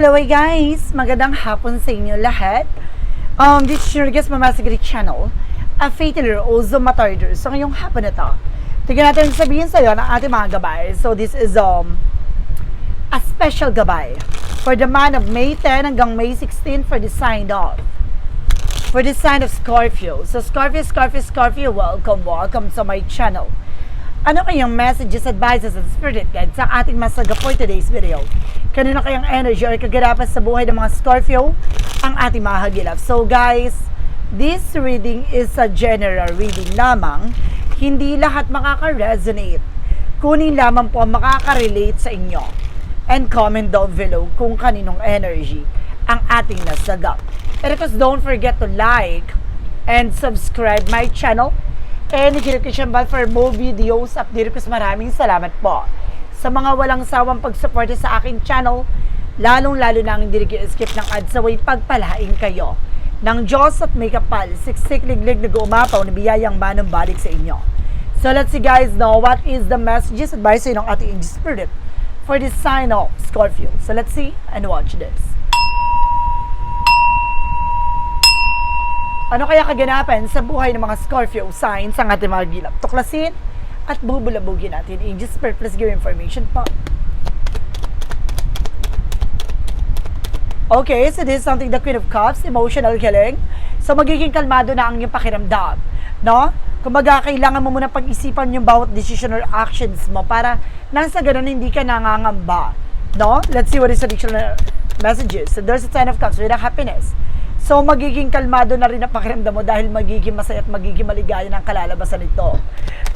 Hello guys! Magandang hapon sa inyo lahat. Um, this is your guest Mama Sigrid Channel, a fatally also matarder. So ngayong hapon na to, tignan natin sabihin sa iyo ng ating mga gabay. So this is um, a special gabay for the month of May 10 hanggang May 16 for the sign off. For the sign of Scorpio. So Scorpio, Scorpio, Scorpio, welcome, welcome to my channel. Ano kayang messages, advices, and spirit guide sa ating masaga for today's video? Kanino kayang energy or kaganapan sa buhay ng mga Scorpio ang ating mahagilap? So guys, this reading is a general reading lamang. Hindi lahat makaka-resonate. Kunin lamang po ang makaka-relate sa inyo. And comment down below kung kaninong energy ang ating nasagap. And of course, don't forget to like and subscribe my channel and notification bell for more videos update ko. Maraming salamat po sa mga walang sawang pagsuporta sa aking channel, lalong-lalo na ang hindi skip ng ads away pagpalain kayo ng Diyos at may kapal, siksik liglig na gumapaw na biyayang manong balik sa inyo. So let's see guys know what is the messages advice ng ating spirit for this sign of Scorpio. So let's see and watch this. Ano kaya kaganapan sa buhay ng mga Scorpio signs ang ating mga gilap? Tuklasin at bubulabugin natin. Angels Spirit, please give information po. Okay, so this is something the Queen of Cups, emotional healing. So magiging kalmado na ang iyong pakiramdam. No? Kumbaga, kailangan mo muna pag-isipan yung bawat decision or actions mo para nang sa ganun hindi ka nangangamba. No? Let's see what is the additional messages. So there's a Ten of Cups with a happiness. So, magiging kalmado na rin ang pakiramdam mo dahil magiging masaya at magiging maligaya ng kalalabasan nito.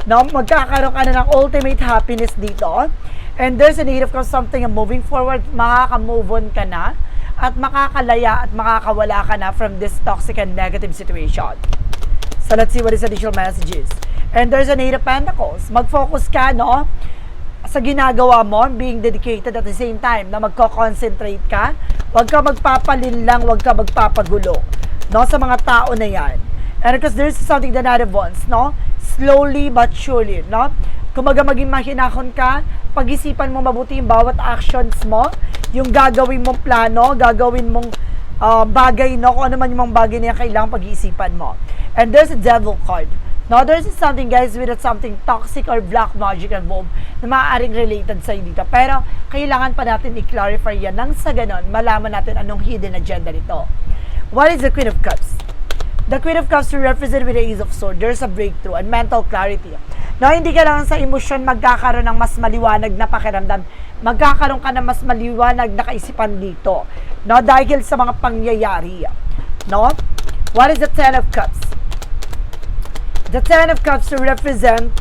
No? Magkakaroon ka na ng ultimate happiness dito. And there's a need of something moving forward, makaka-move on ka na at makakalaya at makakawala ka na from this toxic and negative situation. So, let's see what is additional messages. And there's a need of pentacles. Mag-focus ka, no? sa ginagawa mo, being dedicated at the same time na magko-concentrate ka, huwag ka magpapalin lang, huwag ka magpapagulo, no, sa mga tao na yan. And because there's something that Nada wants, no, slowly but surely, no, kumaga maging mahinahon ka, pag-isipan mo mabuti yung bawat actions mo, yung gagawin mong plano, gagawin mong uh, bagay, no, kung ano man yung mga bagay na yan, kailangan pag-iisipan mo. And there's a devil card. No, there's something guys with something toxic or black magic involved na maaaring related sa dito. Pero kailangan pa natin i-clarify yan nang sa ganon, malaman natin anong hidden agenda nito. What is the Queen of Cups? The Queen of Cups represent with the Ace of Swords. There's a breakthrough and mental clarity. No, hindi ka lang sa emosyon magkakaroon ng mas maliwanag na pakiramdam. Magkakaroon ka ng mas maliwanag na kaisipan dito. No, dahil sa mga pangyayari. No? What is the Ten of Cups? The Ten of Cups to represent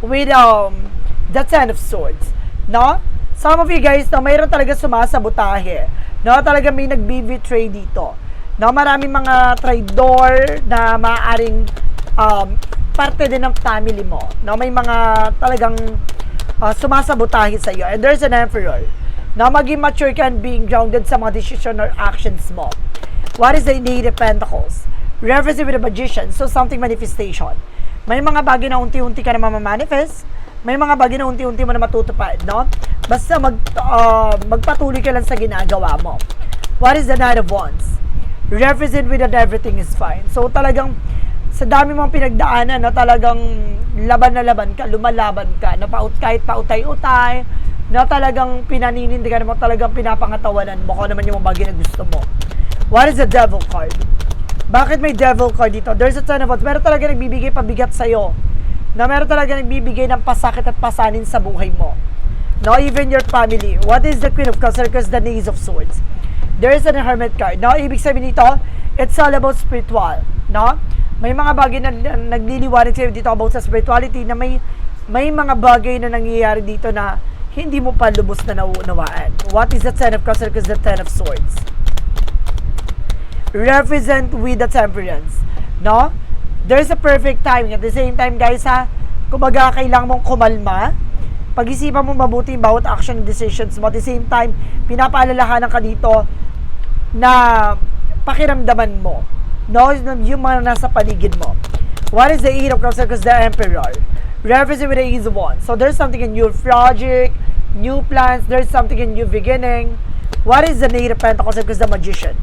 with um, the Ten of Swords. No? Some of you guys, no, mayroon talaga sumasabotahe. No? Talaga may nagbi-betray dito. No? Maraming mga traidor na maaaring um, parte din ng family mo. No? May mga talagang uh, sumasabotahe sa iyo. And there's an Emperor. No? Maging mature ka and being grounded sa mga decision or actions mo. What is the Eight of Pentacles? Reference with a magician, so something manifestation. May mga bagay na unti-unti ka na mamamanifest, may mga bagay na unti-unti mo na matutupad, no? Basta mag, uh, magpatuloy ka lang sa ginagawa mo. What is the Knight of Wands? Represent with that everything is fine. So talagang sa dami mong pinagdaanan, no, talagang laban na laban ka, lumalaban ka, na paut, kahit pautay-utay, na talagang pinaninindigan mo, talagang pinapangatawanan mo kung naman yung mga bagay na gusto mo. What is the Devil card? Bakit may devil card dito? There's a ton of odds. Meron talaga nagbibigay pabigat sa'yo. Na meron talaga nagbibigay ng pasakit at pasanin sa buhay mo. No, even your family. What is the Queen of Cups? Because the Ace of Swords. There is an Hermit card. No, ibig sabihin nito, it's all about spiritual. No? May mga bagay na, na nagliliwanag sa'yo dito about sa spirituality na may may mga bagay na nangyayari dito na hindi mo pa lubos na nauunawaan. What is the Ten of Cups? Because the Ten of Swords represent with the temperance. No? There's a perfect timing. At the same time, guys, ha, kumbaga, kailangan mong kumalma. Pag-isipan mo mabuti yung bawat action and decisions mo. At the same time, pinapaalalahanan ka dito na pakiramdaman mo. No? Yung mga nasa paligid mo. What is the Eight of Cups? Because the Emperor. Represent with the Ease of Wands. So, there's something in your project, new plans, there's something in new beginning. What is the Knight of Pentacles because the Magician?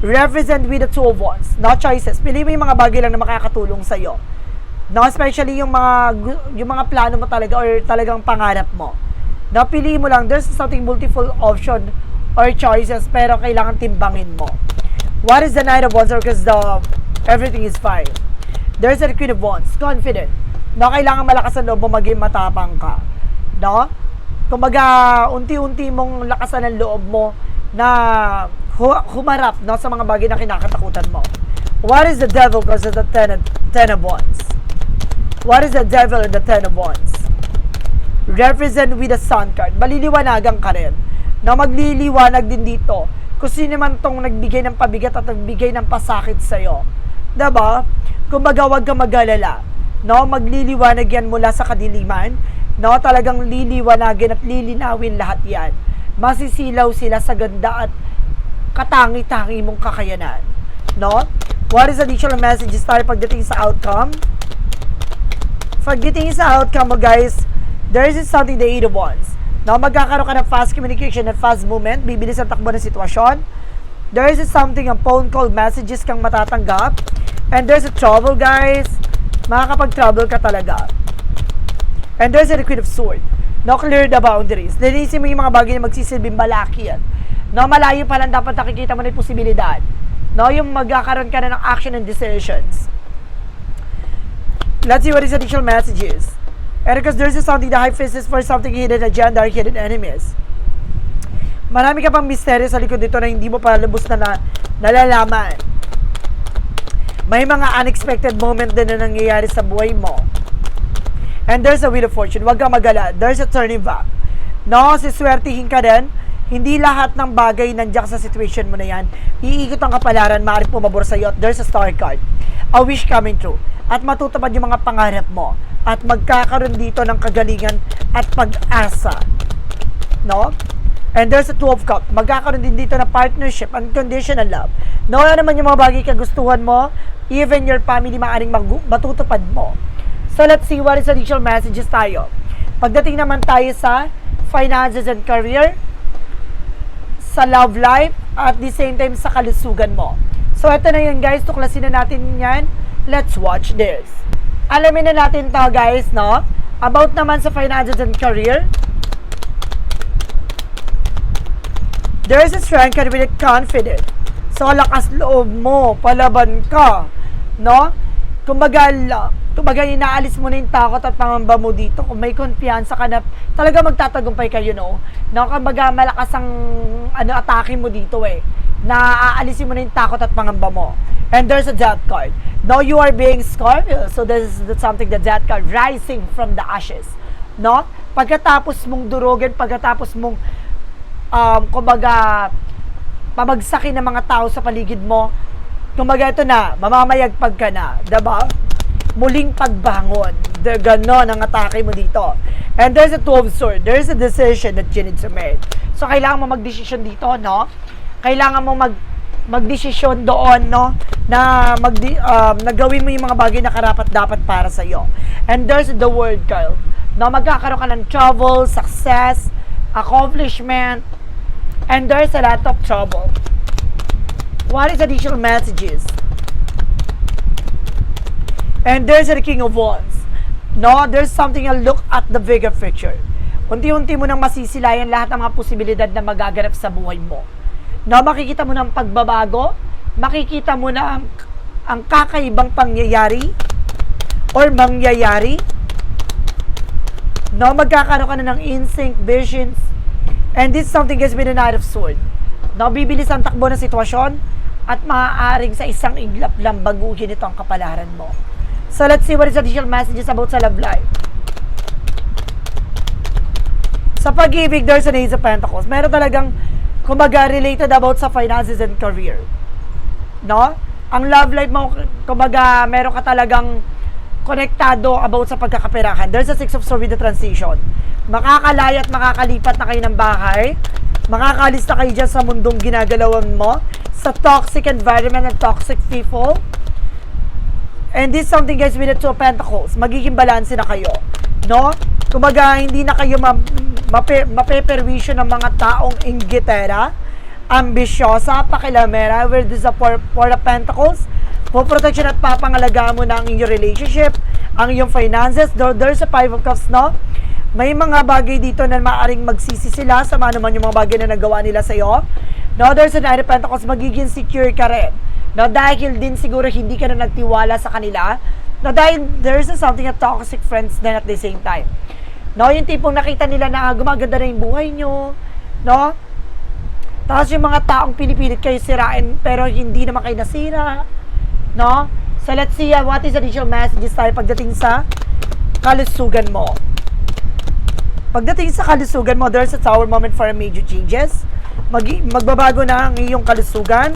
Represent with the two of wands. No choices. Pili mo yung mga bagay lang na makakatulong sa'yo. No, especially yung mga yung mga plano mo talaga or talagang pangarap mo. No, pili mo lang. There's something multiple option or choices pero kailangan timbangin mo. What is the Knight of Wands? Because the everything is fine. There's the Queen of Wands. Confident. No, kailangan malakas ang loob mo maging matapang ka. No? Kumbaga, unti-unti mong lakasan ang loob mo na humarap no, sa mga bagay na kinakatakutan mo. What is the devil because of the ten ten of wands? What is the devil and the ten of wands? Represent with the sun card. Maliliwanagan ka rin. Na magliliwanag din dito kung sino man tong nagbigay ng pabigat at nagbigay ng pasakit sa'yo. Diba? Kumbaga, huwag ka mag-alala. No? Magliliwanag yan mula sa kadiliman. No? Talagang liliwanagin at lilinawin lahat yan. Masisilaw sila sa ganda at katangi-tangi mong kakayanan. No? What is additional messages tayo pagdating sa outcome? Pagdating sa outcome guys, there is something the eight of wands. No, magkakaroon ka ng fast communication and fast movement, bibilis ang takbo ng sitwasyon. There is something ang phone call messages kang matatanggap. And there's a trouble guys. Makakapag-trouble ka talaga. And there's a Queen of Sword. No, clear the boundaries. Linisin mo yung mga bagay na magsisilbing malaki yan. No, malayo pa lang dapat nakikita mo na yung posibilidad. No, yung magkakaroon ka na ng action and decisions. Let's see what his additional message is. Because there's just something the high is for something hidden agenda or hidden enemies. Marami ka pang misteryo sa likod dito na hindi mo pa lubos na, na nalalaman. May mga unexpected moment din na nangyayari sa buhay mo. And there's a wheel of fortune. Huwag kang magala. There's a turning back. No, siswertihin ka din. Hindi lahat ng bagay nandiyan sa situation mo na yan. Iikot ang kapalaran, maaaring pumabor sa'yo. At there's a star card. A wish coming true. At matutupad yung mga pangarap mo. At magkakaroon dito ng kagalingan at pag-asa. No? And there's a two of cup. Magkakaroon din dito na partnership, unconditional love. No, ano naman yung mga bagay kagustuhan mo, even your family maaaring matutupad mo. So let's see what is additional messages tayo. Pagdating naman tayo sa finances and career, sa love life, at the same time sa kalusugan mo. So ito na yun guys, tuklasin na natin yan. Let's watch this. Alamin na natin to guys, no? About naman sa finances and career, There is a strength ka with confident. So, lakas loob mo, palaban ka. No? Kumbaga, kumbaga inaalis mo na yung takot at pangamba mo dito. Kung may kumpiyansa ka na, talaga magtatagumpay kayo, no? No, kumbaga malakas ang ano, atake mo dito eh. Na aalisin mo na yung takot at pangamba mo. And there's a death card. No, you are being Scorpio. So this is something the death card, rising from the ashes. No? Pagkatapos mong durugin, pagkatapos mong um, kumbaga, pabagsakin ng mga tao sa paligid mo, kumbaga ito na, mamamayagpag ka na, diba? Muling pagbangon. The, ganon ang atake mo dito. And there's a two of swords. There's a decision that you need to make. So, kailangan mo magdesisyon dito, no? Kailangan mo mag magdesisyon doon, no? Na mag um, nagawin mo yung mga bagay na karapat dapat para sa iyo. And there's the word, Kyle. No, magkakaroon ka ng travel, success, accomplishment, and there's a lot of trouble. What is additional messages? And there's the King of Wands. No, there's something a look at the bigger picture. Unti-unti mo nang masisilayan lahat ng mga posibilidad na magaganap sa buhay mo. No, makikita mo ng pagbabago, makikita mo na ang, ang kakaibang pangyayari or mangyayari. No, magkakaroon ka na ng instinct, visions, and this something has been a Knight of Sword. No, bibilis ang takbo ng sitwasyon at maaaring sa isang iglap lang baguhin ito ang kapalaran mo. So let's see what is additional messages about sa love life. Sa pag-ibig, there's an Ace of Pentacles. Meron talagang, kumbaga, related about sa finances and career. No? Ang love life mo, kumbaga, meron ka talagang konektado about sa pagkakaperahan. There's a Six of Swords with the transition. Makakalaya at makakalipat na kayo ng bahay. Makakalis na kayo dyan sa mundong ginagalawan mo. Sa toxic environment and toxic people. And this is something guys with the two pentacles. Magiging balanse na kayo. No? Kumbaga, hindi na kayo ma, mape, mapeperwisyo ng mga taong inggitera, ambisyosa, pakilamera, where this is a four, four of pentacles, poprotection at papangalagaan mo na ang inyong relationship, ang iyong finances, there, there's a five of cups, no? May mga bagay dito na maaring magsisi sila sa mga naman yung mga bagay na nagawa nila sa iyo. No, there's a nine of pentacles, magiging secure ka rin. No, dahil din siguro hindi ka na nagtiwala sa kanila. No, dahil there's a something a toxic friends then at the same time. No, yung tipong nakita nila na gumaganda na yung buhay nyo. No? Tapos yung mga taong pinipilit kayo sirain pero hindi naman kayo nasira. No? So let's see uh, what is the additional messages tayo pagdating sa kalusugan mo. Pagdating sa kalusugan mo, there's a tower moment for major changes. Mag magbabago na ang iyong kalusugan.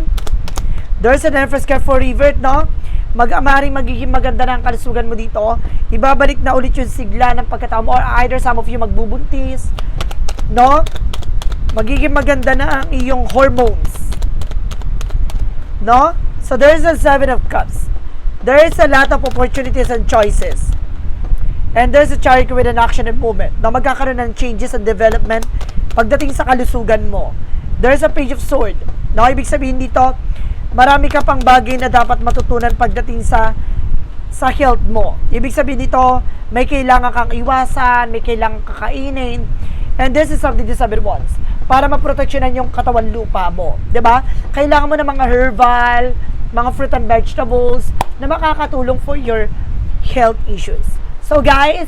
There's an card for revert, no? Mag-amaring magiging maganda na kalusugan mo dito. Ibabalik na ulit yung sigla ng pagkatao mo or either some of you magbubuntis. No? Magiging maganda na ang iyong hormones. No? So there's a seven of cups. There is a lot of opportunities and choices. And there's a chariot with an action and movement na magkakaroon ng changes and development pagdating sa kalusugan mo. There's a page of sword. Na ibig sabihin dito, marami ka pang bagay na dapat matutunan pagdating sa sa health mo. Ibig sabihin dito, may kailangan kang iwasan, may kailangan kakainin. And this is something to sabi once. Para maproteksyonan yung katawan lupa mo. ba? Kailangan mo ng mga herbal, mga fruit and vegetables na makakatulong for your health issues. So guys,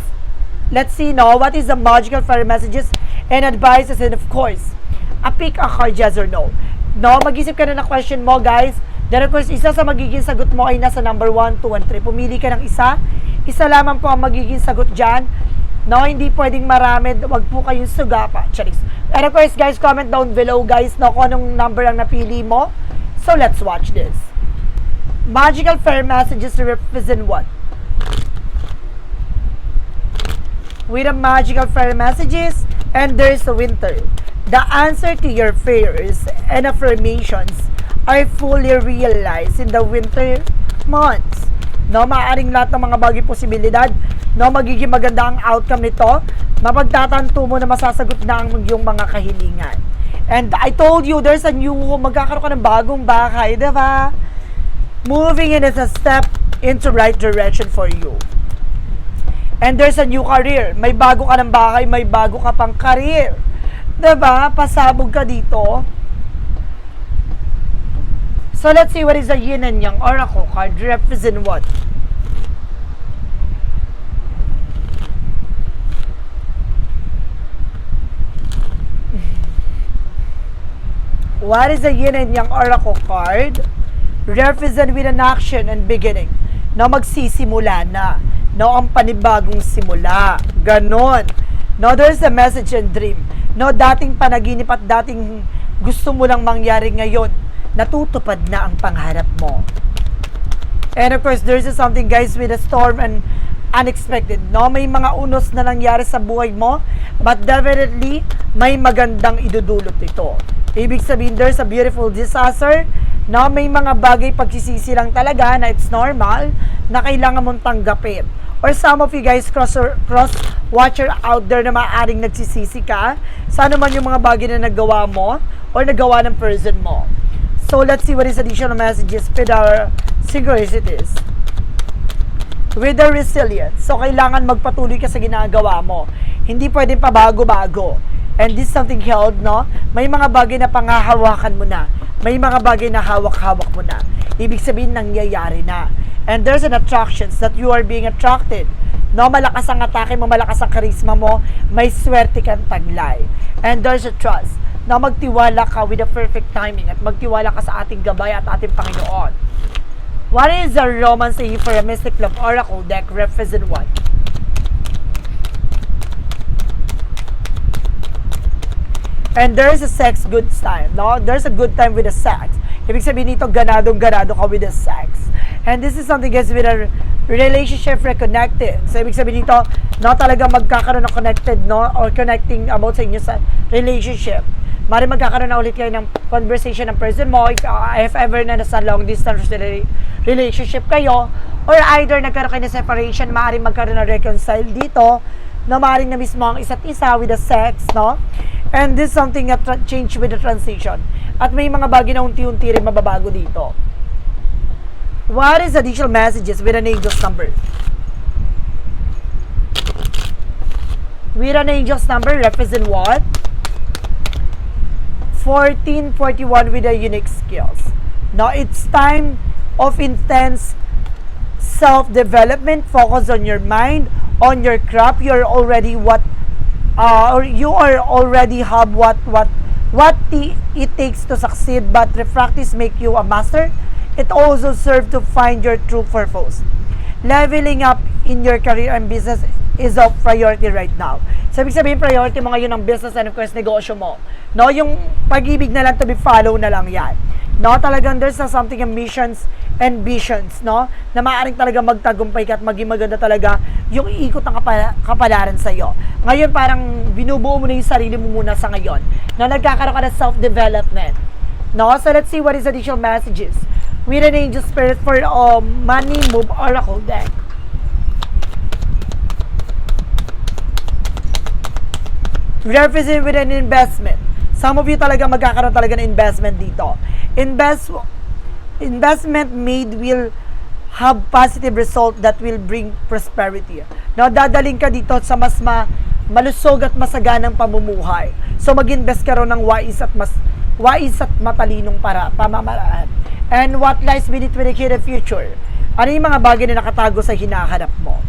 let's see now what is the magical fairy messages and advices and of course, a pick a card yes or no. No, mag-isip ka na ng question mo guys. Then of course, isa sa magiging sagot mo ay nasa number 1, 2, and 3. Pumili ka ng isa. Isa lamang po ang magiging sagot dyan. No, hindi pwedeng marami. Wag po kayong sugapa. Charis. And of course, guys, comment down below, guys, no, kung anong number ang napili mo. So, let's watch this. Magical fairy messages represent what? with the magical fairy messages and there's the winter. The answer to your fears and affirmations are fully realized in the winter months. No, maaaring lahat ng mga bagay posibilidad, no, magiging maganda ang outcome nito, mapagtatanto mo na masasagot na ang iyong mga kahilingan. And I told you, there's a new, magkakaroon ka ng bagong bahay, di ba? Moving in is a step into right direction for you. And there's a new career. May bago ka ng bahay, may bago ka pang career. 'Di ba? Pasabog ka dito. So let's see what is the yin and yang oracle card represent what? What is the yin and yang oracle card? Represent with an action and beginning na magsisimula na no, ang panibagong simula. Ganon. No, there's a message and dream. No, dating panaginip at dating gusto mo lang mangyari ngayon, natutupad na ang pangarap mo. And of course, there's something guys with a storm and unexpected. No, may mga unos na nangyari sa buhay mo, but definitely may magandang idudulot ito. Ibig sabihin, there's a beautiful disaster, no, may mga bagay pagsisisi lang talaga na it's normal na kailangan mong tanggapin or some of you guys cross, cross watcher out there na maaaring nagsisisi ka sa ano man yung mga bagay na nagawa mo or nagawa ng person mo. So, let's see what is additional messages with our synchronicities. With the resilience. So, kailangan magpatuloy ka sa ginagawa mo. Hindi pwedeng pabago-bago. And this is something held, no? May mga bagay na pangahawakan mo na. May mga bagay na hawak-hawak mo na. Ibig sabihin, nangyayari na. And there's an attractions that you are being attracted. No, malakas ang atake mo, malakas ang karisma mo, may swerte kang taglay. And there's a trust na magtiwala ka with the perfect timing at magtiwala ka sa ating gabay at ating Panginoon. What is the romance saying for a Mystic Love Oracle deck represent what? And there's a sex good time, no? There's a good time with the sex. Ibig sabihin nito, ganadong-ganado ka with the sex. And this is something guys with a relationship reconnected. So, ibig sabihin nito, no, talaga magkakaroon ng connected, no? Or connecting about sa inyo sa relationship. Mari magkakaroon na ulit kayo ng conversation ng person mo if, uh, if ever na nasa long distance rela- relationship kayo or either nagkaroon kayo ng separation, maaari magkaroon ng reconcile dito na maaaring na mismo ang isa't isa with the sex, no? And this is something that change with the transition. At may mga bagay na unti-unti rin mababago dito. What is additional messages with an angel's number? With an angel's number represent what? 1441 with a unique skills. Now it's time of intense self-development. Focus on your mind, on your craft. You're already what, uh, or you are already have what what what it takes to succeed. But practice make you a master. It also serve to find your true purpose. Leveling up in your career and business is of priority right now. So, ibig sabihin, priority mo ngayon ang business and of course, negosyo mo. No, yung pag-ibig na lang to be follow na lang yan. No, talagang there's na something in missions and visions, no? Na maaaring talaga magtagumpay ka at maging maganda talaga yung iikot ng kapala- kapalaran sa iyo. Ngayon, parang binubuo mo na yung sarili mo muna sa ngayon. Na nagkakaroon ka ng self-development. No? So, let's see what is additional messages. With an angel spirit for um, money move oracle deck. represent with an investment. Some of you talaga magkakaroon talaga ng investment dito. Invest investment made will have positive result that will bring prosperity. No, dadaling ka dito sa mas ma, malusog at masaganang pamumuhay. So mag-invest ka ron ng wais at mas wais at matalinong para pamamaraan. And what lies beneath with the future? Ano yung mga bagay na nakatago sa hinahanap mo?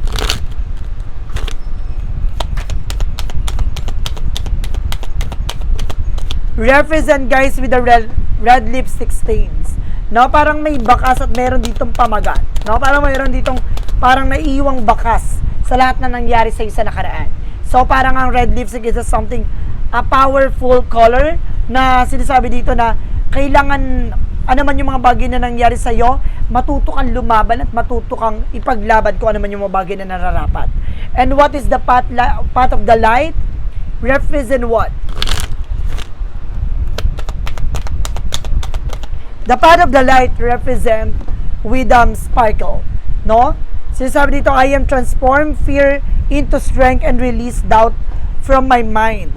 represent guys with the red, red lipstick stains. No, parang may bakas at meron ditong pamagat. No, parang mayroon ditong parang naiiwang bakas sa lahat na nangyari sa isa nakaraan. So parang ang red lipstick is a something a powerful color na sinasabi dito na kailangan ano man yung mga bagay na nangyari sa iyo, matuto kang lumaban at matuto kang ipaglaban kung ano man yung mga bagay na nararapat. And what is the path, path of the light? Represent what? The path of the light represent with um, sparkle. No? Sinasabi dito, I am transformed fear into strength and release doubt from my mind.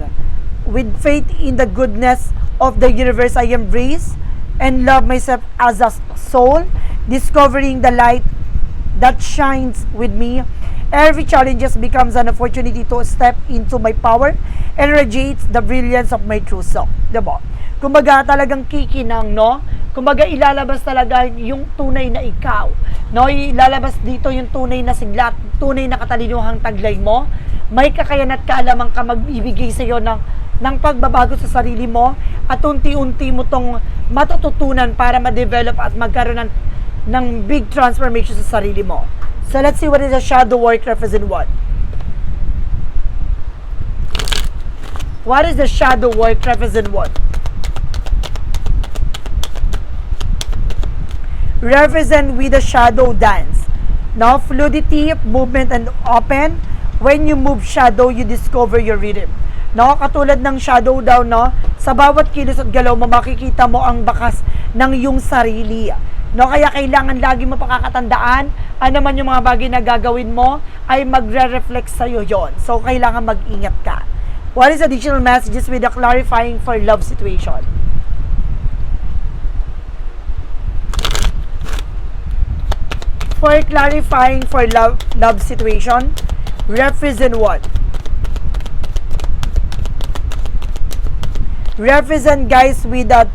With faith in the goodness of the universe, I embrace and love myself as a soul, discovering the light that shines with me. Every challenge becomes an opportunity to step into my power and radiate the brilliance of my true self. Diba? Kumbaga talagang kikinang, no? Kumbaga ilalabas talaga yung tunay na ikaw. No, ilalabas dito yung tunay na sigla, tunay na katalinuhang taglay mo. May kakayahan at kaalaman ka magbibigay sa iyo ng ng pagbabago sa sarili mo at unti-unti mo tong matututunan para ma-develop at magkaroon ng, ng big transformation sa sarili mo. So let's see what is the shadow work represent what? What is the shadow work represent what? Represent with the shadow dance. Now, fluidity, movement, and open. When you move shadow, you discover your rhythm. No, katulad ng shadow daw, no, sa bawat kilos at galaw mo, makikita mo ang bakas ng iyong sarili. No, kaya kailangan lagi mo pakakatandaan, ano man yung mga bagay na gagawin mo, ay magre-reflect sa iyo yon. So, kailangan mag-ingat ka. What is additional messages with the clarifying for love situation? For clarifying for love love situation represent what? Represent guys with that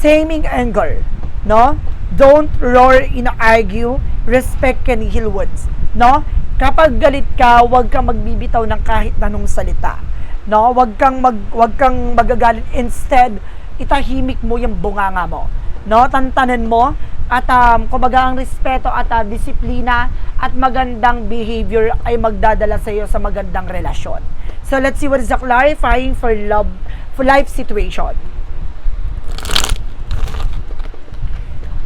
taming anger no? Don't roar in argue respect can heal wounds no? Kapag galit ka wag kang magbibitaw ng kahit nanong salita no? Wag kang mag wag kang magagalit. Instead itahimik mo yung bunganga mo no? Tantanan mo at um, kumbaga ang respeto at uh, disiplina at magandang behavior ay magdadala sa iyo sa magandang relasyon. So let's see what is the clarifying for love for life situation.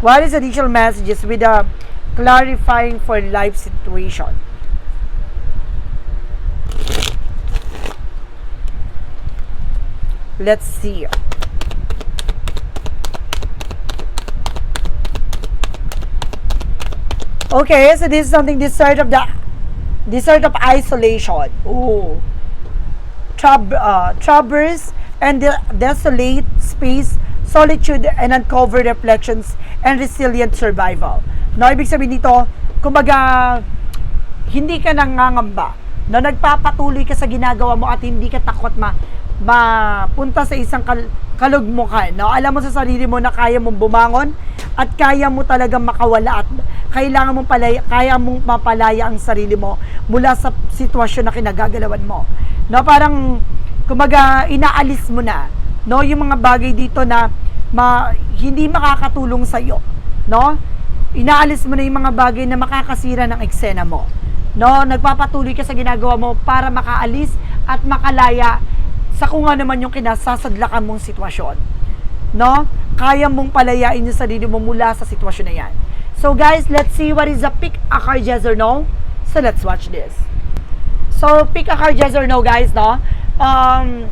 What is additional messages with the clarifying for life situation? Let's see. Okay, so this is something this side of the Desert of isolation. Ooh. Trab uh, traverse and de- desolate space, solitude and uncovered reflections and resilient survival. No, ibig sabihin dito, kumbaga, hindi ka nangangamba. No, nagpapatuloy ka sa ginagawa mo at hindi ka takot ma mapunta sa isang kal- kalugmukan. No? Alam mo sa sarili mo na kaya mong bumangon at kaya mo talagang makawala at kailangan mong palaya, kaya mong mapalaya ang sarili mo mula sa sitwasyon na kinagagalawan mo. No, parang kumaga inaalis mo na no yung mga bagay dito na ma, hindi makakatulong sa iyo, no? Inaalis mo na yung mga bagay na makakasira ng eksena mo. No, nagpapatuloy ka sa ginagawa mo para makaalis at makalaya sa kung ano man yung kinasasadlakan mong sitwasyon. No? Kaya mong palayain yung sarili mo mula sa sitwasyon na yan. So guys, let's see what is the pick a card yes or no. So let's watch this. So pick a card yes or no guys, no? Um,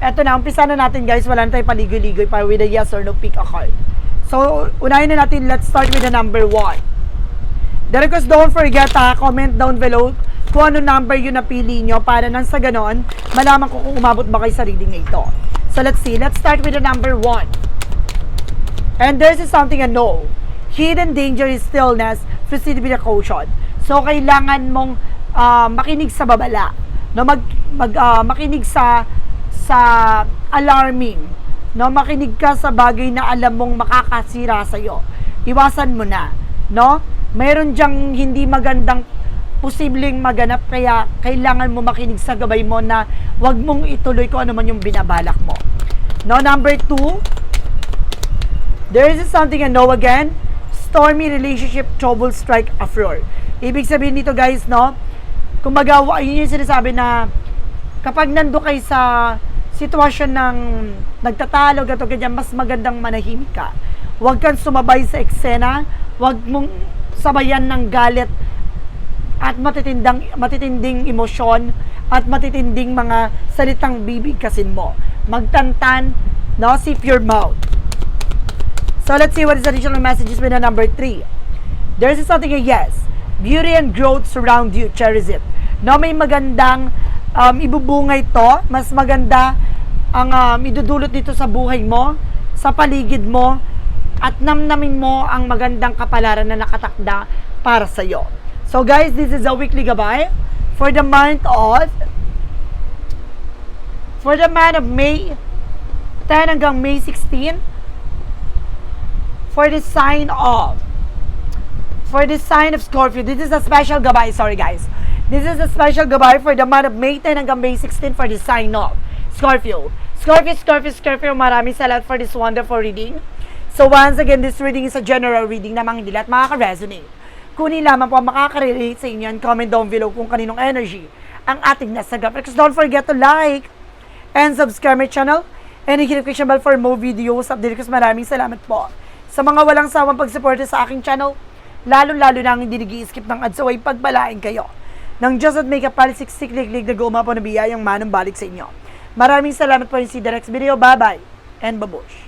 eto na, umpisa na natin guys. Wala na tayo paligoy-ligoy pa with a yes or no pick a card. So, unahin na natin, let's start with the number one. The request, don't forget ha, comment down below kung ano number yung napili nyo para nang sa ganon, malaman ko kung umabot ba kayo sa reading na ito. So let's see, let's start with the number one. And there's something a no. Hidden danger is stillness, proceed with a caution. So kailangan mong ah, makinig sa babala. No, mag, mag ah, makinig sa sa alarming. No, makinig ka sa bagay na alam mong makakasira sa iyo. Iwasan mo na, no? Mayroon diyang hindi magandang posibleng maganap kaya kailangan mo makinig sa gabay mo na wag mong ituloy kung ano man yung binabalak mo. No, number two, there is something I know again, stormy relationship trouble strike a floor. Ibig sabihin nito guys, no, kumbaga, yun yung sinasabi na kapag nando kayo sa sitwasyon ng nagtatalo, gato ganyan, mas magandang manahimik ka. Huwag kang sumabay sa eksena, huwag mong sabayan ng galit at matitindang matitinding emosyon at matitinding mga salitang bibigkasin mo. Magtantan, no? Sip your mouth. So let's see what is additional messages with the number three. There's something a yes. Beauty and growth surround you. Cherish it. No, may magandang um, ibubungay to. Mas maganda ang um, idudulot dito sa buhay mo, sa paligid mo, at namnamin mo ang magandang kapalaran na nakatakda para sa iyo. So guys, this is a weekly gabay for the month of for the month of May 10 hanggang May 16 for the sign of for the sign of Scorpio. This is a special gabay. Sorry guys. This is a special gabay for the month of May 10 hanggang May 16 for the sign of Scorpio. Scorpio, Scorpio, Scorpio. Maraming salamat for this wonderful reading. So once again, this reading is a general reading namang hindi lahat makaka-resonate. Kunin lamang po ang makaka-relate sa inyo and comment down below kung kaninong energy ang ating nasagap. Because don't forget to like and subscribe my channel and hit notification bell for more videos update ko. Maraming salamat po sa mga walang sawang pagsuporta sa aking channel, lalo-lalo na ang hindi nag-i-skip ng ads away pagbalain kayo. Nang Diyos at may kapalisik siklik-lig na gumapo na biyayang manang balik sa inyo. Maraming salamat po yung si the next video. Bye-bye and babush.